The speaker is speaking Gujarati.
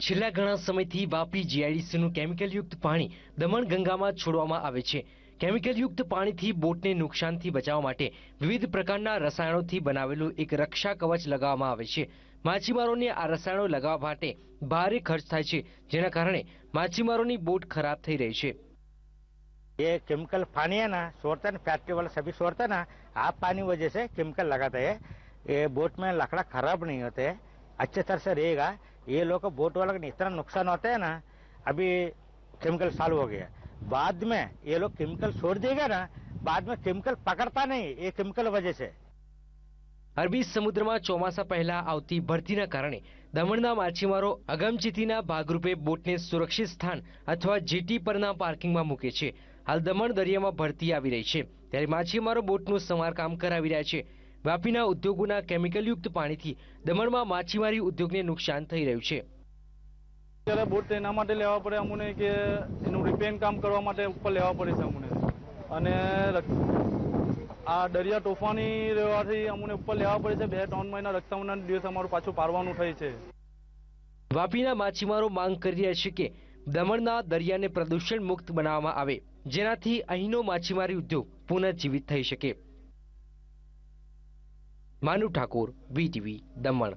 છેલ્લા ઘણા સમયથી વાપી જીઆઈડીસીનું કેમિકલયુક્ત પાણી દમણ ગંગામાં છોડવામાં આવે છે કેમિકલયુક્ત પાણીથી બોટને નુકસાનથી બચાવવા માટે વિવિધ પ્રકારના રસાયણોથી બનાવેલું એક રક્ષા કવચ લગાવવામાં આવે છે માછીમારોને આ રસાયણો લગાવવા માટે ભારે ખર્ચ થાય છે જેના કારણે માછીમારોની બોટ ખરાબ થઈ રહી છે ये केमिकल पानी है ना छोड़ते हैं फैक्ट्री वाले सभी छोड़ते हैं ना आप पानी वजह से केमिकल लगाते हैं ये बोट में लकड़ा खराब नहीं होते अच्छे तरह से रहेगा ये लोग को बोट वालों को इतना नुकसान होता है ना अभी केमिकल चालू हो गया बाद में ये लोग केमिकल छोड़ देगा ना बाद में केमिकल पकड़ता नहीं ये केमिकल वजह से અરબી સમુદ્રમાં ચોમાસા પહેલા આવતી ભરતીના કારણે દમણના માછીમારો અગમચેતીના ભાગરૂપે બોટને સુરક્ષિત સ્થાન અથવા જેટી પરના પાર્કિંગમાં મૂકે છે હાલ દમણ દરિયામાં ભરતી આવી રહી છે ત્યારે માછીમારો બોટનું સમારકામ કરાવી રહ્યા છે વાપીના ઉદ્યોગોના કેમિકલયુક્ત પાણીથી દમણમાં માછીમારી ઉદ્યોગને નુકસાન થઈ રહ્યું છે. ત્યારે બોટ એના માટે લેવા પડે અમને કે એનું રિપેરિંગ કામ કરવા માટે ઉપર લેવા પડે છે અમને. અને આ દરિયા તોફાની રહેવાથી અમને ઉપર લેવા પડે છે. બે ત્રણ મહિના રક્ષાબંધન દિવસ અમારું પાછું પારવાનું થાય છે. વાપીના માછીમારો માંગ કરી રહ્યા છે કે દમણના દરિયાને પ્રદૂષણ મુક્ત બનાવવામાં આવે જેનાથી અહીંનો માછીમારી ઉદ્યોગ પુનઃજીવિત થઈ શકે. માનુ ઠાકોર વીટીવી દમણ.